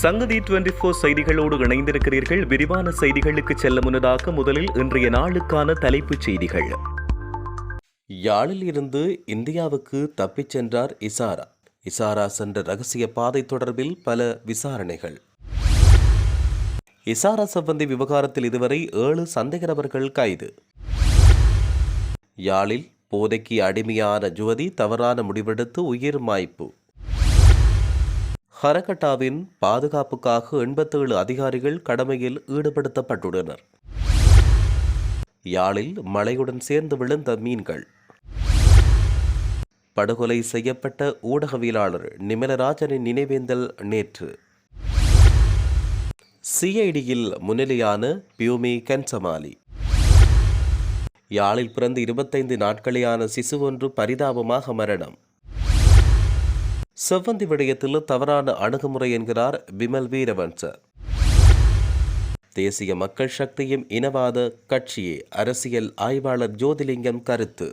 சங்கதி twenty four செய்திகளோடு இணைந்திருக்கிறீர்கள். விரிவான செய்திகளுக்கு செல்ல முன்னதாக முதலில் இன்றைய நாளுக்கான தலைப்புச் செய்திகள். யாழில் இருந்து இந்தியாவுக்கு தப்பிச் சென்றார் இசாரா. இசாரா சென்ற ரகசிய பாதை தொடர்பில் பல விசாரணைகள். இசாரா சம்பந்தி விவகாரத்தில் இதுவரை ஏழு சந்தேக நபர்கள் கைது. யாழில் போதைக்கு அடிமையான ஜுவதி தவறான முடிவெடுத்து உயிர் மாய்ப்பு. ஹரகட்டாவின் பாதுகாப்புக்காக எண்பத்தேழு அதிகாரிகள் கடமையில் ஈடுபடுத்தப்பட்டுள்ளனர். யாழில் மழையுடன் சேர்ந்து விழுந்த மீன்கள். படுகொலை செய்யப்பட்ட ஊடகவியலாளர் நிமலராஜனின் நினைவேந்தல் நேற்று. சிஐடியில் முன்னிலையான பியூமி கன்சமாலி. யாழில் பிறந்து இருபத்தைந்து நாட்களேயான சிசு ஒன்று பரிதாபமாக மரணம். செவ்வந்தி விடயத்தில் தவறான அணுகுமுறை என்கிறார் விமல் வீரவன்ச. தேசிய மக்கள் சக்தியும் இனவாத கட்சியே அரசியல் ஆய்வாளர் ஜோதிலிங்கம் கருத்து.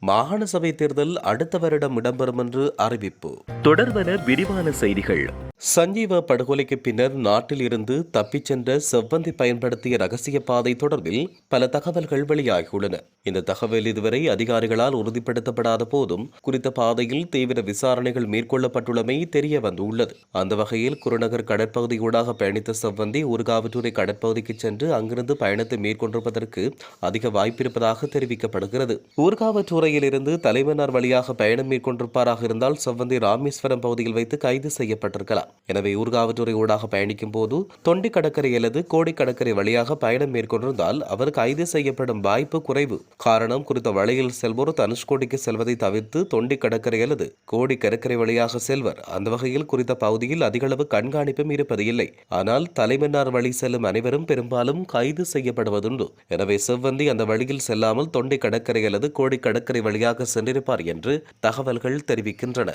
மாகாண சபை தேர்தல் அடுத்த வருடம் இடம்பெறும் என்று அறிவிப்பு. தொடர்வன விரிவான செய்திகள். சஞ்சீவ படுகொலைக்கு பின்னர் நாட்டில் இருந்து தப்பிச் சென்ற செவ்வந்தி பயன்படுத்திய ரகசிய பாதை தொடர்பில் பல தகவல்கள் வெளியாகியுள்ளன. இந்த தகவல் இதுவரை அதிகாரிகளால் உறுதிப்படுத்தப்படாத போதும் குறித்த பாதையில் தீவிர விசாரணைகள் மேற்கொள்ளப்பட்டுள்ளமை தெரிய வந்துள்ளது அந்த வகையில் குருநகர் கடற்பகுதியூடாக பயணித்த செவ்வந்தி ஊர்காவற்றுறை கடற்பகுதிக்கு சென்று அங்கிருந்து பயணத்தை மேற்கொண்டிருப்பதற்கு அதிக வாய்ப்பிருப்பதாக தெரிவிக்கப்படுகிறது. ஊர்காவற்றூரையில் இருந்து தலைமன்னார் வழியாக பயணம் மேற்கொண்டிருப்பாராக இருந்தால் செவ்வந்தி ராமேஸ்வரம் பகுதியில் வைத்து கைது செய்யப்பட்டிருக்கலாம். எனவே ஊர்காவற்றுறை ஊடாக பயணிக்கும் போது தொண்டி கடற்கரை அல்லது கோடி கடற்கரை வழியாக பயணம் மேற்கொண்டிருந்தால் அவர் கைது செய்யப்படும் வாய்ப்பு குறைவு. காரணம் குறித்த வழியில் செல்வோர் தனுஷ்கோடிக்கு செல்வதை தவிர்த்து தொண்டி கடற்கரை அல்லது கோடி கடற்கரை வழியாக செல்வர். அந்த வகையில் குறித்த பகுதியில் அதிகளவு கண்காணிப்பும் இருப்பது இல்லை. ஆனால் தலைமன்னார் வழி செல்லும் அனைவரும் பெரும்பாலும் கைது செய்யப்படுவதுண்டு. எனவே செவ்வந்தி அந்த வழியில் செல்லாமல் தொண்டி கடற்கரை அல்லது கோடி கடற்கரை வழியாக சென்றிருப்பார் என்று தகவல்கள் தெரிவிக்கின்றன.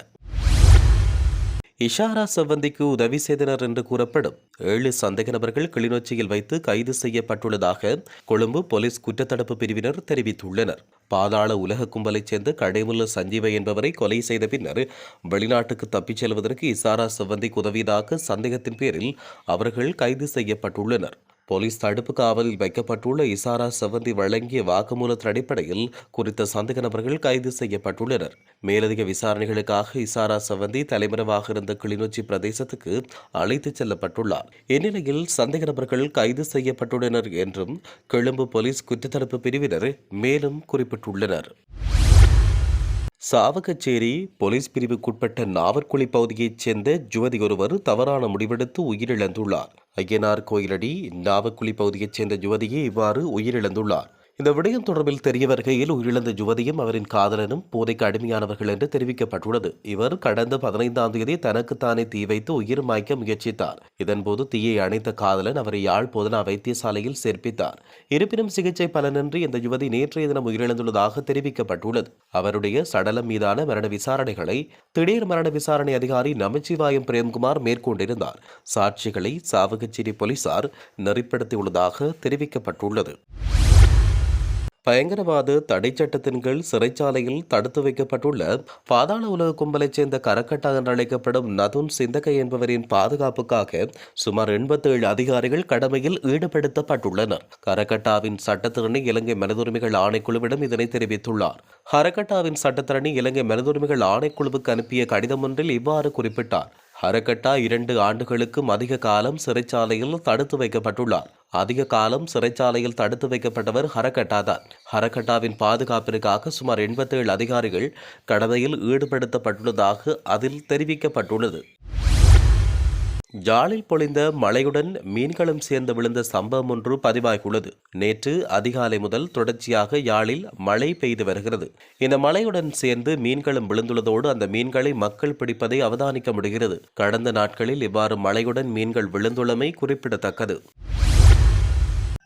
இஷாரா செவ்வந்திக்கு உதவி செய்தனர் என்று கூறப்படும் ஏழு சந்தேக நபர்கள் கிளிநொச்சியில் வைத்து கைது செய்யப்பட்டுள்ளதாக கொழும்பு போலீஸ் குற்றத்தடுப்பு பிரிவினர் தெரிவித்துள்ளனர். பாதாள உலக கும்பலைச் சேர்ந்த கடைமுல்ல சஞ்சீவ என்பவரை கொலை செய்த பின்னர் வெளிநாட்டுக்கு தப்பிச் செல்வதற்கு இசாரா செவ்வந்திக்கு உதவியதாக சந்தேகத்தின் பேரில் அவர்கள் கைது செய்யப்பட்டுள்ளனர். போலீஸ் தடுப்பு காவலில் வைக்கப்பட்டுள்ள இசாரா செவந்தி வழங்கிய வாக்குமூலத்தின் அடிப்படையில் குறித்த சந்தேக நபர்கள் கைது செய்யப்பட்டுள்ளனர். மேலதிக விசாரணைகளுக்காக இசாரா செவந்தி தலைமறைவாக இருந்த கிளிநொச்சி பிரதேசத்துக்கு அழைத்துச் செல்லப்பட்டுள்ளார். இந்நிலையில் சந்தேக நபர்கள் கைது செய்யப்பட்டுள்ளனர் என்றும் கொழும்பு போலீஸ் குற்றத்தடுப்பு பிரிவினர் மேலும் குறிப்பிட்டுள்ளனர். சாவகச்சேரி போலீஸ் பிரிவுக்குட்பட்ட நாவற்குழி பகுதியைச் சேர்ந்த ஜுவதி ஒருவர் தவறான முடிவெடுத்து உயிரிழந்துள்ளார். ஐயனார் கோயிலடி நாவக்குழி பகுதியைச் சேர்ந்த ஜுவதியே இவ்வாறு உயிரிழந்துள்ளார். இந்த விடயம் தொடர்பில் தெரிய வருகையில் உயிரிழந்த யுவதியும் அவரின் காதலனும் போதைக்கு அடிமையானவர்கள் என்று தெரிவிக்கப்பட்டுள்ளது. இவர் கடந்த பதினைந்தாம் தேதி தனக்குத்தானே தீ வைத்து உயிர் மாய்க்க முயற்சித்தார். இதன்போது தீயை அணைத்த காதலன் அவரை யாழ் போதனா வைத்தியசாலையில் சேர்ப்பித்தார். இருப்பினும் சிகிச்சை பலனின்றி இந்த யுவதி நேற்றைய தினம் உயிரிழந்துள்ளதாக தெரிவிக்கப்பட்டுள்ளது. அவருடைய சடலம் மீதான மரண விசாரணைகளை திடீர் மரண விசாரணை அதிகாரி நமச்சிவாயம் பிரேம்குமார் மேற்கொண்டிருந்தார். சாட்சிகளை சாவகச்சேரி போலீசார் நெறிப்படுத்தியுள்ளதாக தெரிவிக்கப்பட்டுள்ளது. பயங்கரவாத தடை சட்டத்தின் கீழ் சிறைச்சாலையில் தடுத்து வைக்கப்பட்டுள்ள பாதாள உலக கும்பலைச் சேர்ந்த கரக்கட்டா என்று அழைக்கப்படும் நதுன் சிந்தகை என்பவரின் பாதுகாப்புக்காக சுமார் எண்பத்தேழு அதிகாரிகள் கடமையில் ஈடுபடுத்தப்பட்டுள்ளனர். கரக்கட்டாவின் சட்டத்திறனி இலங்கை மனிதுரிமைகள் ஆணைக்குழுவிடம் இதனை தெரிவித்துள்ளார். ஹரகட்டாவின் சட்டத்திறனி இலங்கை மனிதுரிமைகள் ஆணைக்குழுவுக்கு அனுப்பிய கடிதம் ஒன்றில் இவ்வாறு குறிப்பிட்டார். ஹரகட்டா இரண்டு ஆண்டுகளுக்கும் அதிக காலம் சிறைச்சாலையில் தடுத்து வைக்கப்பட்டுள்ளார். அதிக காலம் சிறைச்சாலையில் தடுத்து வைக்கப்பட்டவர் ஹரகட்டா தான். ஹரகட்டாவின் பாதுகாப்பிற்காக சுமார் எண்பத்தேழு அதிகாரிகள் கடமையில் ஈடுபடுத்தப்பட்டுள்ளதாக அதில் தெரிவிக்கப்பட்டுள்ளது. யாழில் பொழிந்த மழையுடன் மீன்களும் சேர்ந்து விழுந்த சம்பவம் ஒன்று பதிவாகியுள்ளது. நேற்று அதிகாலை முதல் தொடர்ச்சியாக யாழில் மழை பெய்து வருகிறது. இந்த மழையுடன் சேர்ந்து மீன்களும் விழுந்துள்ளதோடு அந்த மீன்களை மக்கள் பிடிப்பதை அவதானிக்க முடிகிறது. கடந்த நாட்களில் இவ்வாறு மழையுடன் மீன்கள் விழுந்துள்ளமை குறிப்பிடத்தக்கது.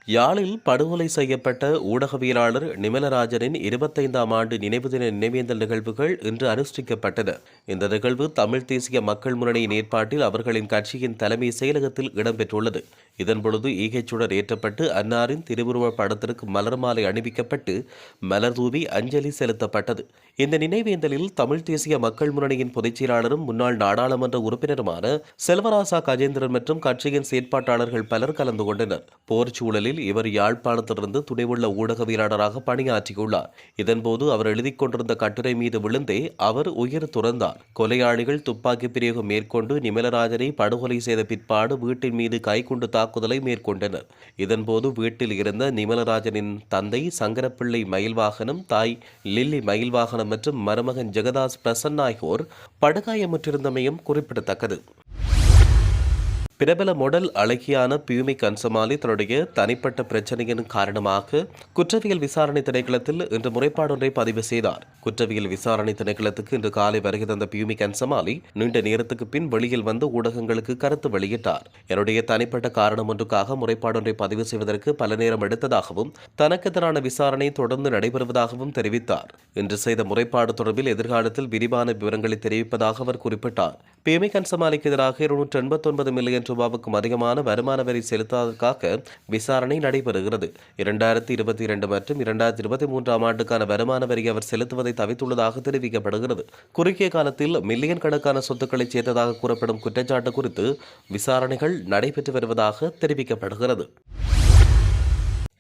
யாழில் படுகொலை செய்யப்பட்ட ஊடகவியலாளர் நிமலராஜனின் இருபத்தைந்தாம் ஆண்டு நினைவு தின நினைவேந்தல் நிகழ்வுகள் இன்று அனுஷ்டிக்கப்பட்டன. இந்த நிகழ்வு தமிழ் தேசிய மக்கள் முன்னணியின் ஏற்பாட்டில் அவர்களின் கட்சியின் தலைமை செயலகத்தில் இடம்பெற்றுள்ளது. இதன்பொழுது ஈகைச்சுடர் ஏற்றப்பட்டு அன்னாரின் திருவுருவப் படத்திற்கு மலர் மாலை அணிவிக்கப்பட்டு மலர் தூவி அஞ்சலி செலுத்தப்பட்டது. இந்த நினைவேந்தலில் தமிழ் தேசிய மக்கள் முன்னணியின் பொதுச் செயலாளரும் முன்னாள் நாடாளுமன்ற உறுப்பினருமான செல்வராசா கஜேந்திரன் மற்றும் கட்சியின் செயற்பாட்டாளர்கள் பலர் கலந்து கொண்டனர். போர் சூழலில் இவர் யாழ்ப்பாணத்திலிருந்து துணைவுள்ள ஊடகவியலாளராக பணியாற்றியுள்ளார். இதன்போது அவர் எழுதிக் கொண்டிருந்த கட்டுரை மீது விழுந்தே அவர் உயிர் துறந்தார். கொலையாளிகள் துப்பாக்கி பிரயோகம் மேற்கொண்டு நிமலராஜனை படுகொலை செய்த பிற்பாடு வீட்டின் மீது கைக்குண்டு தாக்குதலை மேற்கொண்டனர். இதன்போது வீட்டில் இருந்த நிமலராஜனின் தந்தை சங்கரப்பிள்ளை மயில்வாகனம் தாய் லில்லி மயில்வாகனம் மற்றும் மருமகன் ஜெகதாஸ் பிரசன் ஆகியோர் படுகாயமுற்றிருந்தமையும் குறிப்பிடத்தக்கது. பிரபல மொடல் அழகியான பியூமி கன்சமாலி தன்னுடைய தனிப்பட்ட பிரச்சனையின் காரணமாக குற்றவியல் விசாரணை திணைக்களத்தில் இன்று முறைப்பாடொன்றை பதிவு செய்தார். குற்றவியல் விசாரணை திணைக்களத்துக்கு இன்று காலை வருகை தந்த பியூமி கன்சமாலி நீண்ட நேரத்துக்கு பின் வெளியில் வந்து ஊடகங்களுக்கு கருத்து வெளியிட்டார். என்னுடைய தனிப்பட்ட காரணம் ஒன்றுக்காக முறைப்பாடொன்றை பதிவு செய்வதற்கு பல நேரம் எடுத்ததாகவும் தனக்கு எதிரான விசாரணை தொடர்ந்து நடைபெறுவதாகவும் தெரிவித்தார். இன்று செய்த முறைப்பாடு தொடர்பில் எதிர்காலத்தில் விரிவான விவரங்களை தெரிவிப்பதாக அவர் குறிப்பிட்டார். பியூமி கன்சமாலிக்கு எதிராக இருநூற்று எண்பத்தொன்பது மில்லியன் ரூபாவுக்கும் அதிகமான வருமான வரி செலுத்தாததற்காக விசாரணை நடைபெறுகிறது. இரண்டாயிரத்தி இருபத்தி இரண்டு மற்றும் இரண்டாயிரத்தி இருபத்தி மூன்றாம் ஆண்டுக்கான வருமான வரி அவர் செலுத்துவதை தவித்துள்ளதாக தெரிவிக்கப்படுகிறது. குறுகிய காலத்தில் மில்லியன் கணக்கான சொத்துக்களை சேர்த்ததாக கூறப்படும் குற்றச்சாட்டு குறித்து விசாரணைகள் நடைபெற்று வருவதாக தெரிவிக்கப்படுகிறது.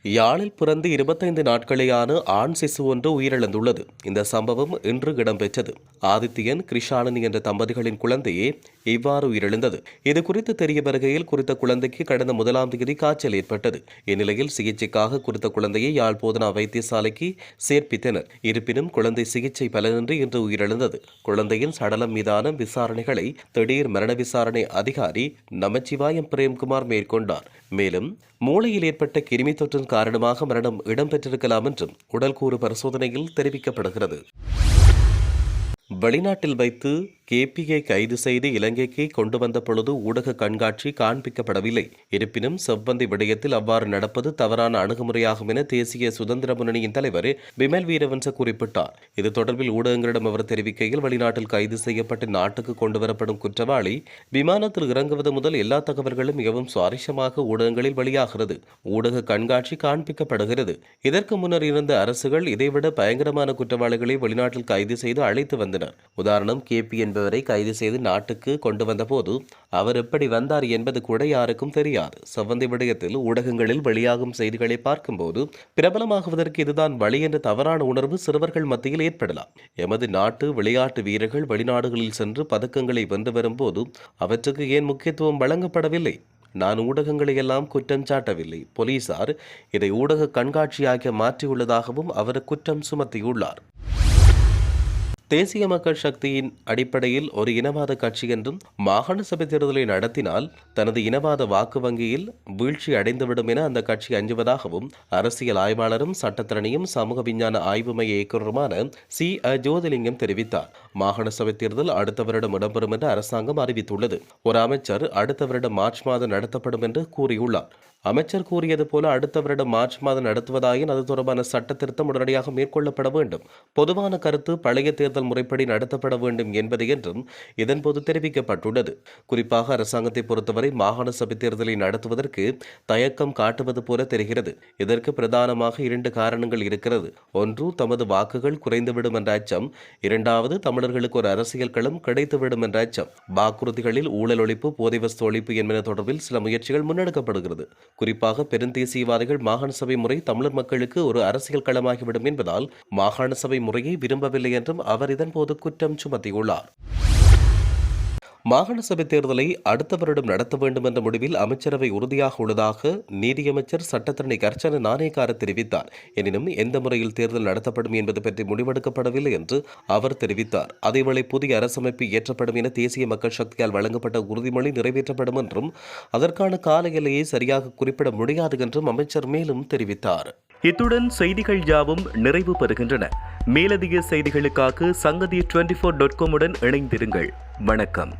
யாழில் பிறந்து இருபத்தைந்து நாட்களேயான ஆண் சிசு ஒன்று உயிரிழந்துள்ளது. இந்த சம்பவம் இன்று இடம்பெற்றது. ஆதித்யன் கிருஷானந்தி என்ற தம்பதிகளின் குழந்தையே இவ்வாறு உயிரிழந்தது. இது குறித்து தெரிய வருகையில் குறித்த குழந்தைக்கு கடந்த முதலாம் தேதி காய்ச்சல் ஏற்பட்டது. இந்நிலையில் சிகிச்சைக்காக குறித்த குழந்தையை யாழ் போதனா வைத்தியசாலைக்கு சேர்ப்பித்தனர். இருப்பினும் குழந்தை சிகிச்சை பலனின்றி இன்று உயிரிழந்தது. குழந்தையின் சடலம் மீதான விசாரணைகளை திடீர் மரண விசாரணை அதிகாரி நமச்சிவாயம் பிரேம்குமார் மேற்கொண்டார். மேலும் மூளையில் ஏற்பட்ட கிருமி தொற்றின் காரணமாக மரணம் இடம்பெற்றிருக்கலாம் என்றும் உடல்கூறு பரிசோதனையில் தெரிவிக்கப்படுகிறது. வெளிநாட்டில் வைத்து கேபியை கைது செய்து இலங்கைக்கு கொண்டு வந்த பொழுது ஊடக கண்காட்சி காண்பிக்கப்படவில்லை. இருப்பினும் செவ்வந்தி விடயத்தில் அவ்வாறு நடப்பது தவறான அணுகுமுறையாகும் என தேசிய சுதந்திர முன்னணியின் தலைவர் பிமல் வீரவன்ச குறிப்பிட்டார். இது தொடர்பில் ஊடகங்களிடம் அவர் தெரிவிக்கையில் வெளிநாட்டில் கைது செய்யப்பட்டு நாட்டுக்கு கொண்டு வரப்படும் குற்றவாளி விமானத்தில் இறங்குவது முதல் எல்லா தகவல்களும் மிகவும் சுவாரஸ்யமாக ஊடகங்களில் வெளியாகிறது. ஊடக கண்காட்சி காண்பிக்கப்படுகிறது. இதற்கு முன்னர் இருந்த அரசுகள் இதைவிட பயங்கரமான குற்றவாளிகளை வெளிநாட்டில் கைது செய்து அழைத்து வந்தனர். உதாரணம் கேபிஎன் என்பவரை கைது செய்து நாட்டுக்கு கொண்டு வந்தபோது அவர் எப்படி வந்தார் என்பது கூட யாருக்கும் தெரியாது. செவ்வந்தி விடயத்தில் ஊடகங்களில் வெளியாகும் செய்திகளை பார்க்கும்போது பிரபலமாகுவதற்கு இதுதான் வழி என்ற தவறான உணர்வு சிறுவர்கள் மத்தியில் ஏற்படலாம். எமது நாட்டு விளையாட்டு வீரர்கள் வெளிநாடுகளில் சென்று பதக்கங்களை வென்று வரும்போது அவற்றுக்கு ஏன் முக்கியத்துவம் வழங்கப்படவில்லை? நான் ஊடகங்களை எல்லாம் குற்றம் சாட்டவில்லை. போலீசார் இதை ஊடக கண்காட்சியாக மாற்றியுள்ளதாகவும் அவர் குற்றம் சுமத்தியுள்ளார். தேசிய மக்கள் சக்தியின் அடிப்படையில் ஒரு இனவாத கட்சி என்றும் மாகாண சபை தேர்தலை நடத்தினால் தனது இனவாத வாக்கு வங்கியில் வீழ்ச்சி அடைந்துவிடும் என அந்த கட்சி அஞ்சுவதாகவும் அரசியல் ஆய்வாளரும் சட்டத்திறனியும் சமூக விஞ்ஞான ஆய்வு மைய இயக்குநருமான சி. அ. ஜோதிலிங்கம் தெரிவித்தார். மாகாண சபை தேர்தல் அடுத்த வருடம் இடம்பெறும் என்று அரசாங்கம் அறிவித்துள்ளது. ஒரு அமைச்சர் அடுத்த வருடம் மார்ச் மாதம் நடத்தப்படும் என்று கூறியுள்ளார். அமைச்சர் கூறியது போல அடுத்த வருடம் மார்ச் மாதம் நடத்துவதாயின் அது தொடர்பான சட்ட திருத்தம் உடனடியாக மேற்கொள்ளப்பட வேண்டும். பொதுவான கருத்து பழைய தேர்தல் முறைப்படி நடத்தப்பட வேண்டும் என்பது என்றும் இதன்போது தெரிவிக்கப்பட்டுள்ளது. குறிப்பாக அரசாங்கத்தை பொறுத்தவரை மாகாண சபை தேர்தலை நடத்துவதற்கு தயக்கம் காட்டுவது போல தெரிகிறது. இதற்கு பிரதானமாக இரண்டு காரணங்கள் இருக்கிறது. ஒன்று தமது வாக்குகள் குறைந்துவிடும் என்ற அச்சம். இரண்டாவது தமிழர்களுக்கு ஒரு அரசியல் களம் கிடைத்துவிடும் என்ற அச்சம். வாக்குறுதிகளில் ஊழல் ஒழிப்பு போதை வஸ்து ஒழிப்பு என்பன தொடர்பில் சில முயற்சிகள் முன்னெடுக்கப்படுகிறது. குறிப்பாக பெருந்தேசியவாதிகள் மாகாண சபை முறை தமிழர் மக்களுக்கு ஒரு அரசியல் களமாகிவிடும் என்பதால் மாகாண சபை முறையை விரும்பவில்லை என்றும் அவர் இதன்போது குற்றம் சுமத்தியுள்ளார். மாகாண சபை தேர்தலை அடுத்த வருடம் நடத்த வேண்டும் என்ற முடிவில் அமைச்சரவை உறுதியாக உள்ளதாக நீதியமைச்சர் சட்டத்தரணி கர்ச்சன நாணயக்கார தெரிவித்தார். எனினும் எந்த முறையில் தேர்தல் நடத்தப்படும் என்பது பற்றி முடிவெடுக்கப்படவில்லை என்று அவர் தெரிவித்தார். அதேவேளை புதிய அரசமைப்பு இயற்றப்படும் என தேசிய மக்கள் சக்தியால் வழங்கப்பட்ட உறுதிமொழி நிறைவேற்றப்படும் என்றும் அதற்கான கால எல்லையை சரியாக குறிப்பிட முடியாது என்றும் அமைச்சர் மேலும் தெரிவித்தார். இத்துடன் செய்திகள் யாவும் நிறைவு பெறுகின்றன. மேலதிக செய்திகளுக்காக சங்கதி டுவெண்டி ஃபோர் டாட் காமுடன் இணைந்திருங்கள். வணக்கம்.